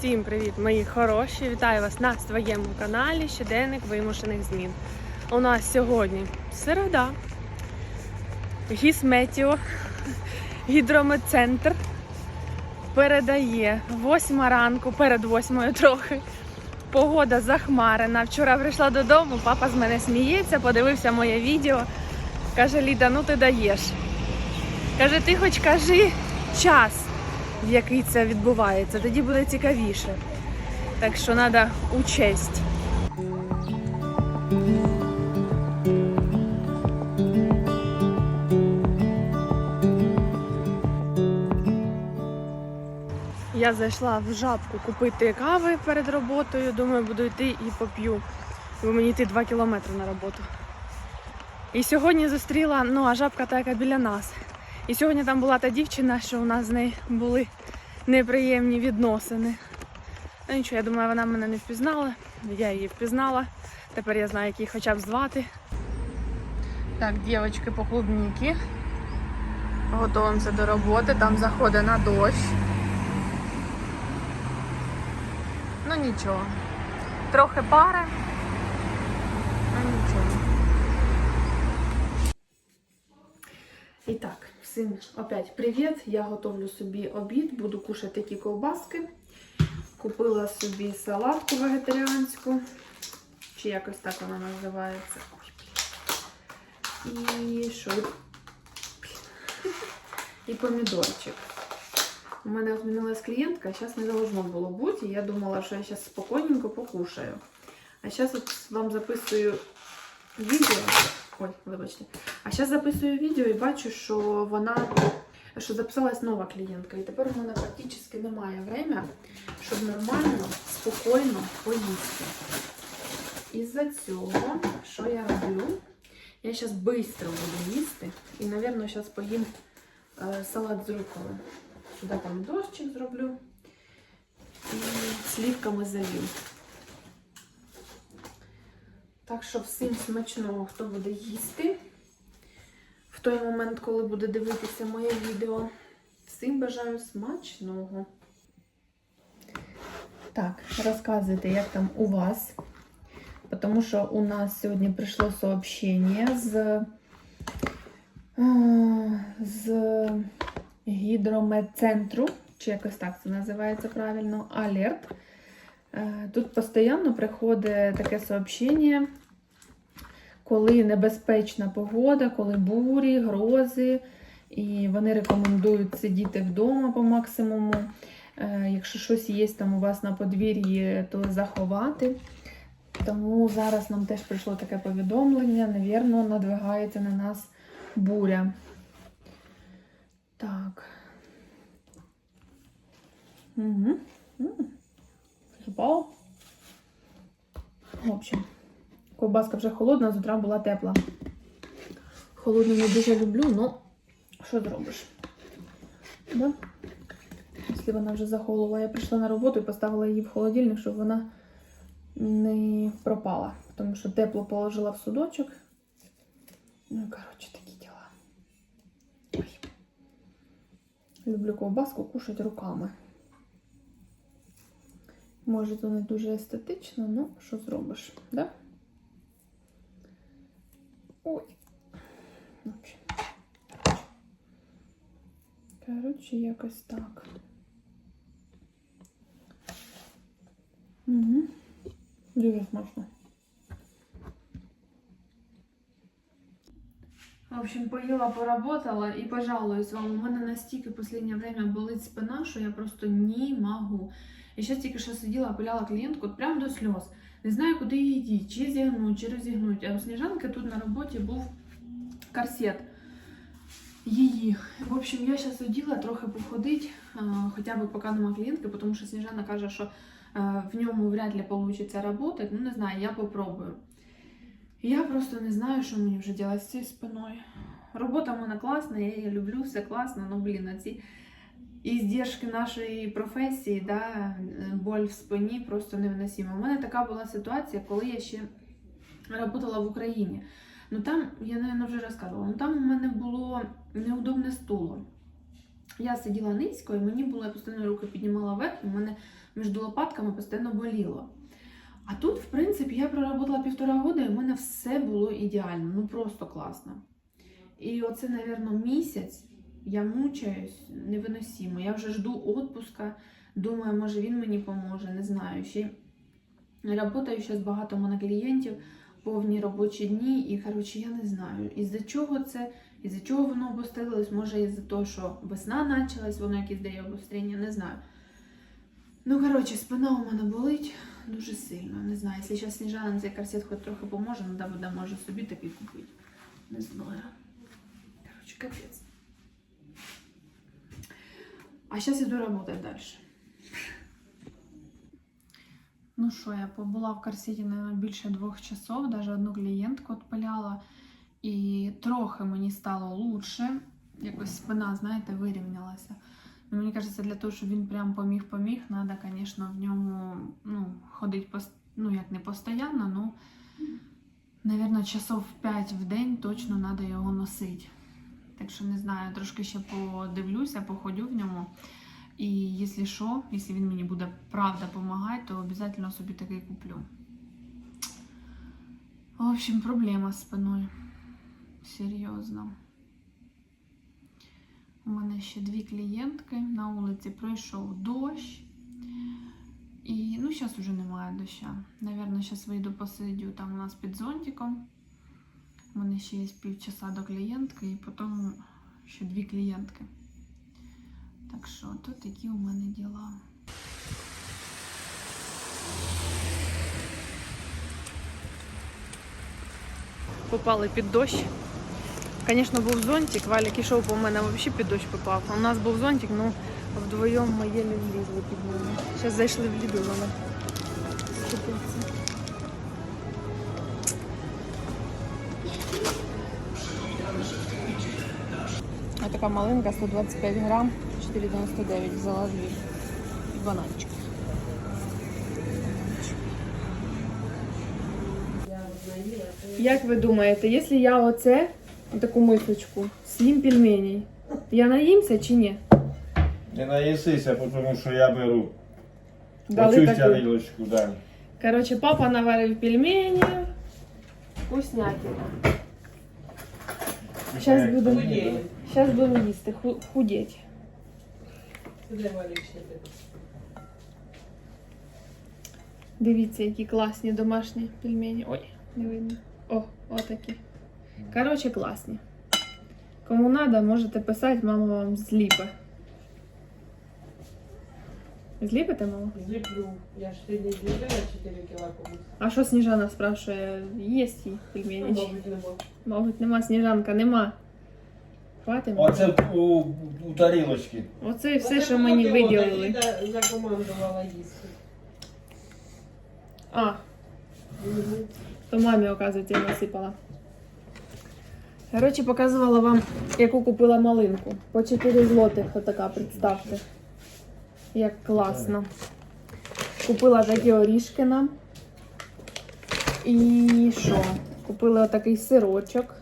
Всім привіт, мої хороші! Вітаю вас на своєму каналі Щоденник вимушених змін. У нас сьогодні середа. Гісметіо, гідрометцентр передає 8 ранку, перед 8 трохи. Погода захмарена. Вчора прийшла додому, папа з мене сміється, подивився моє відео. Каже, Ліда, ну ти даєш. Каже, ти хоч кажи час, в який це відбувається, тоді буде цікавіше. Так що треба учесть. Я зайшла в жабку купити кави перед роботою. Думаю, буду йти і поп'ю. Бо мені йти 2 кілометри на роботу. І сьогодні зустріла, ну а жабка та яка біля нас. І сьогодні там була та дівчина, що у нас з нею були неприємні відносини. Ну нічого, я думаю, вона мене не впізнала. Я її впізнала. Тепер я знаю, як її хоча б звати. Так, дівчатки по клубніки. Готуємося до роботи. Там заходить на дощ. Ну нічого. Трохи пари. Ну нічого. І так, всім опять привіт. Я готовлю собі обід, буду кушати такі ковбаски. Купила собі салатку вегетаріанську, чи якось так вона називається. І що? І помідорчик. У мене змінилась клієнтка, зараз не должно було бути. Я думала, що я зараз спокійненько покушаю. А зараз от вам записую відео. Ой, вибачте. А зараз записую відео і бачу, що вона що записалась нова клієнтка. І тепер у мене практично немає время, щоб нормально, спокійно поїсти. Із-за цього, що я роблю? Я зараз швидко буду їсти. І, мабуть, зараз поїм е, салат з руколи. Сюди помідорчик зроблю і слівками залью. Так що всім смачного, хто буде їсти в той момент, коли буде дивитися моє відео. Всім бажаю смачного. Так, розказуйте, як там у вас. Тому що у нас сьогодні прийшло сообщення з, е, з гідрометцентру, чи якось так це називається правильно, алерт. Е, Тут постійно приходить таке сообщення, коли небезпечна погода, коли бурі, грози, і вони рекомендують сидіти вдома по максимуму. Е, Якщо щось є там у вас на подвір'ї, то заховати. Тому зараз нам теж прийшло таке повідомлення. Навірно, надвигається на нас буря. Так. Угу. Запало. В общем, ковбаска вже холодна, з утра була тепла. Холодну не дуже люблю, ну що зробиш? Да? Якщо вона вже захолола, я прийшла на роботу і поставила її в холодильник, щоб вона не пропала. Тому що тепло положила в судочок. Ну, і, коротше, такі діла. Ой. Люблю ковбаску кушати руками. Може, то не дуже естетично, ну що зробиш, да? Ой. Коротше, якось так. Угу. Дуже смачно. В общем, поїла, поработала і пожалуюсь вам. У мене настільки в останнє время болить спина, що я просто не можу. Я зараз тільки що сиділа, пиляла клієнтку от прямо до сльоз. Не знаю, куди її діти, чи зігнуть, чи розігнуть. А у Сніжанки тут на роботі був корсет її. В общем, я зараз оділа трохи походити, хоча б поки нема клієнтки, тому що Сніжана каже, що е, в ньому вряд ли вийде працювати. Ну, не знаю, я попробую. Я просто не знаю, що мені вже робити з цією спиною. Робота в мене класна, я її люблю, все класно, ну блін, а ці іздержки нашої професії, да, боль в спині просто невиносима. У мене така була ситуація, коли я ще працювала в Україні. Ну там, я, мабуть, вже розказувала, ну там у мене було неудобне стуло. я сиділа низько, і мені було, я постійно руки піднімала вверх, і в мене між лопатками постійно боліло. А тут, в принципі, я проработала півтора года, і в мене все було ідеально, ну просто класно. І оце, мабуть, місяць я мучаюсь невиносимо. Я вже жду відпуска. Думаю, може він мені поможе, не знаю. Ще Работаю зараз багато мене клієнтів, повні робочі дні, і коротше, я не знаю, із-за чого це, із-за чого воно обострилось, може із-за того, що весна почалась, воно якесь дає обострення, не знаю. Ну, коротше, спина у мене болить дуже сильно. Не знаю, якщо зараз Сніжана на цей корсет хоч трохи поможе, треба буде, може собі такий купити. Не знаю. Коротше, капець. А зараз іду працювати далі. Ну що, я побула в корсеті, наверное, більше двох часов, навіть одну клієнтку відпиляла. І трохи мені стало лучше. Якось спина, знаєте, вирівнялася. Ну, мені кажеться, для того, щоб він прям поміг-поміг, треба, звісно, в ньому ну, ходити пос... ну, як не постійно, ну, Навірно, часов 5 в день точно треба його носити. Так що не знаю, трошки ще подивлюся, походю в ньому. І якщо що, якщо він мені буде правда допомагати, то обов'язково собі такий куплю. В общем, проблема з спиною. Серйозно. У мене ще дві клієнтки. На вулиці пройшов дощ. І ну, зараз вже немає доща. Наверно, зараз вийду посидю там у нас під зонтиком. У мене ще є півчаса до клієнтки і потім ще дві клієнтки. Так що тут такі у мене діла. Попали під дощ. Звісно, був зонтик, Валік ішов по мене взагалі під дощ попав. У нас був зонтик, ну вдвоєм ми єлі влізли під нього. Зараз зайшли в ліду, скупиться. Така малинка 125 грам, 4,99 взяла дві. І бананчик. Як ви думаєте, якщо я оце, таку мисочку, з'їм пельменей, я наїмся чи ні? Не наїсися, тому що я беру. Дали Оцю таку. тарілочку, да. Короче, папа наварив пельмені. Вкуснятина. Сейчас будем, Худеем. Сейчас будем їсти, худеть. Дивіться, які класні домашні пельмені. Ой, не видно. О, отакі. Короче, класні. Кому надо, можете писати, мама вам зліпе. Зліпите, мама? Зліплю. Я ж сьогодні зліпила 4 кіла комусь. А що Сніжана спрашує, є ті пельмені? Мабуть, не можу. Мабуть, нема Сніжанка, нема. Хватить? Оце у, у тарілочці. Оце і все, Оце що мені виділили. Закомандувала їсти. А, то мамі, оказується, я насипала. Коротше, показувала вам, яку купила малинку. По 4 злотих, отака, представте. Як класно. Купила такі орішки нам. І що? Купила отакий сирочок.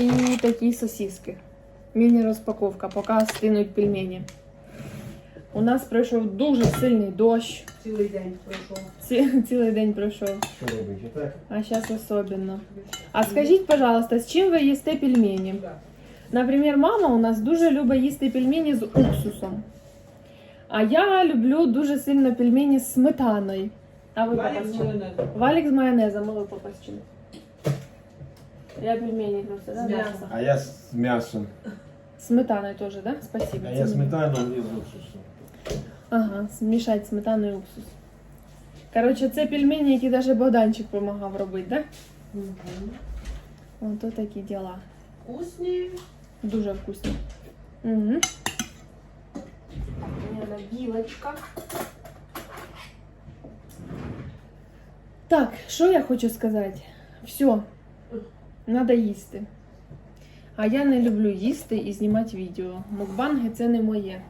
І такі сосиски. Міні-розпаковка, поки стинуть пельмені. У нас пройшов дуже сильний дощ. Цілий день пройшов. Ці, цілий день пройшов. Що робити? Так? А сейчас особенно. А скажіть, пожалуйста, з чим ви їсте пельмені? Да. Наприклад, мама у нас дуже любить їсти пельмені з уксусом. А я люблю дуже сильно пельмені з сметаною. А ви Валік папа з з чим? майонезом. Валік з майонезом, а ви папа з чим? Я пельмені просто, да? З м'ясом. м'ясо. А я з м'ясом. Сметаною теж, да? Спасибо. А я Це мені. сметану і з уксусом. Ага, змішати сметану і уксус. Коротше, це пельмені, які навіть Богданчик допомагав робити, да? Мгм. Ото такі діла. Вкусні. Дуже вкусно. Угу. Наверное, вилочка. Так, що я хочу сказати? Все, Треба їсти. А я не люблю їсти і знімати відео. Мукбанги це не моє.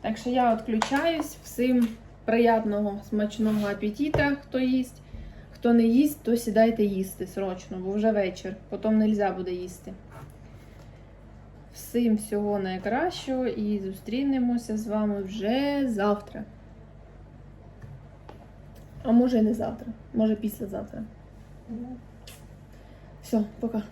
Так що я відключаюсь. Всім приятного, смачного апетита, хто їсть. Хто не їсть, то сідайте їсти срочно, бо вже вечір. Потім не можна буде їсти. Всім всього найкращого і зустрінемося з вами вже завтра. А може і не завтра, може післязавтра. Все, пока.